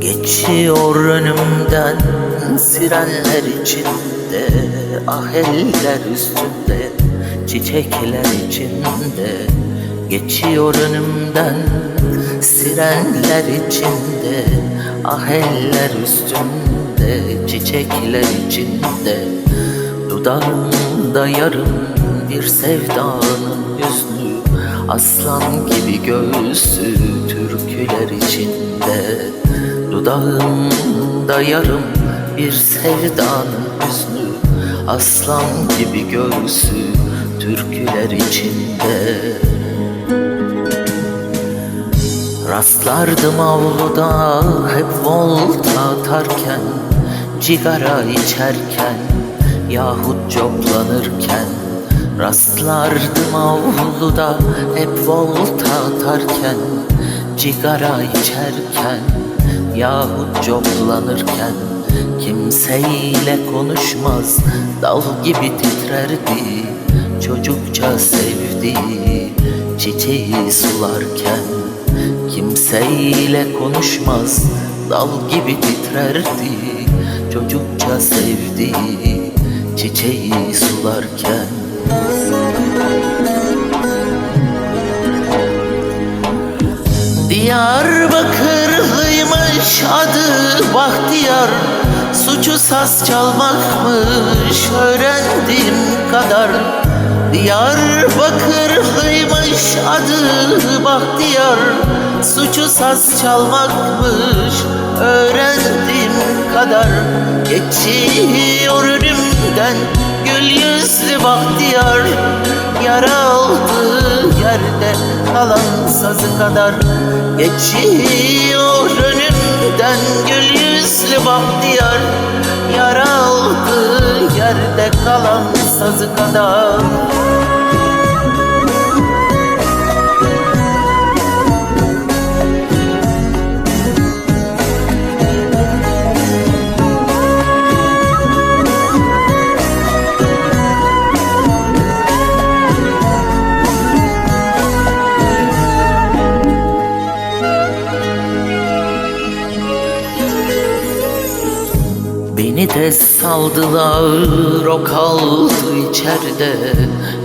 Geçiyor önümden sirenler içinde Ah eller üstünde çiçekler içinde. Geçiyor önümden sirenler içinde Ah eller üstünde çiçekler içinde. Dudağımda yarım bir sevdanın hüznü Aslan gibi göğsü türküler içinde. Dudağımda yarım bir sevdanın hüznü Aslan gibi göğsü türküler içinde Rastlardım avluda hep volta atarken Cigara içerken yahut coplanırken. Rastlardım avluda hep volta atarken Cigara içerken yahut coplanırken. Kimseyle konuşmaz dal gibi titrerdi Çocukça sevdi çiçeği sularken Kimseyle konuşmaz dal gibi titrerdi. Çocukça sevdi çiçeği sularken. Diyarbakırlıymış adı Bahtiyar. Suçu saz çalmakmış öğrendim kadar. Diyarbakırlıymış adı Bahtiyar Suçu saz çalmakmış. Öğrendim kadar. Geçiyor önümden. Gül yüzlü Bahtiyar. Yara aldı yerde kalan sazı kadar. Geçiyor önümden. Gül yüzlü Bahtiyar. Yara aldı yerde kalan sazı kadar Beni de saldılar o kaldı içeride.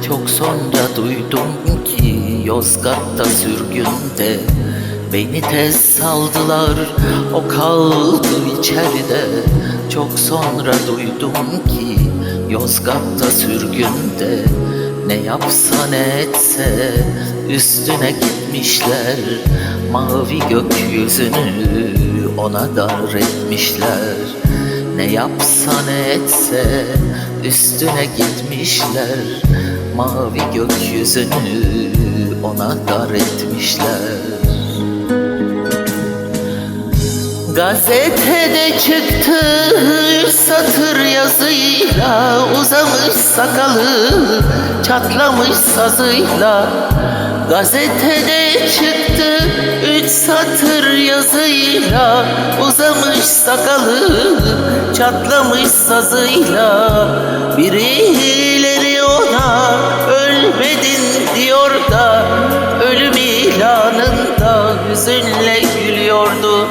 Çok sonra duydum ki Yozgat'ta sürgünde. Beni de saldılar o kaldı içeride. Çok sonra duydum ki Yozgat'ta sürgünde. Ne yapsa ne etse üstüne gitmişler. Mavi gökyüzünü ona dar etmişler ne yapsa ne etse üstüne gitmişler. Mavi gökyüzünü ona dar etmişler. Gazetede çıktı satır yazıyla Uzamış sakalı çatlamış sazıyla Gazetede çıktı üç satır yazıyla. Uzamış sakalı çatlamış sazıyla. Birileri ona ölmedin diyor da Ölüm ilanında hüzünle gülüyordu.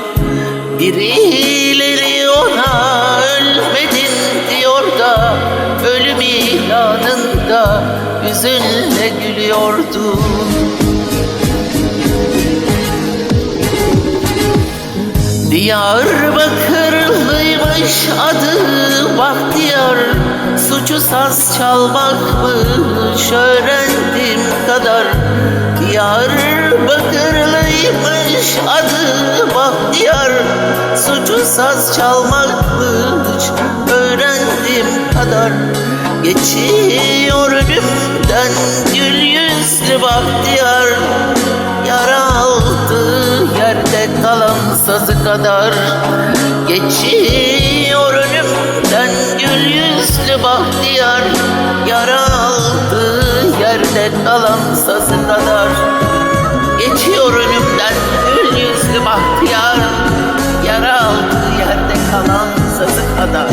Birileri ona ölmedin diyor da Ölüm ilanında hüzünle gülüyordu Diyarbakırlıymış adı Bahtiyar. Suçu saz çalmakmış öğrendim kadar. Diyarbakırlıymış adı Bahtiyar. Suçu saz çalmakmış öğrendim kadar. Geçiyor önümden gül yüzlü Bahtiyar kadar Geçiyor önümden gül yüzlü bahtiyar. Yara aldı yerde kalan sazı kadar. Geçiyor önümden gül yüzlü bahtiyar. Yara aldı yerde kalan sazı kadar.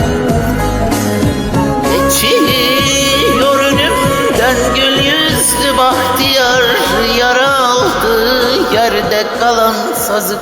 Geçiyor önümden gül yüzlü bahtiyar. Yara aldı yerde kalan sazı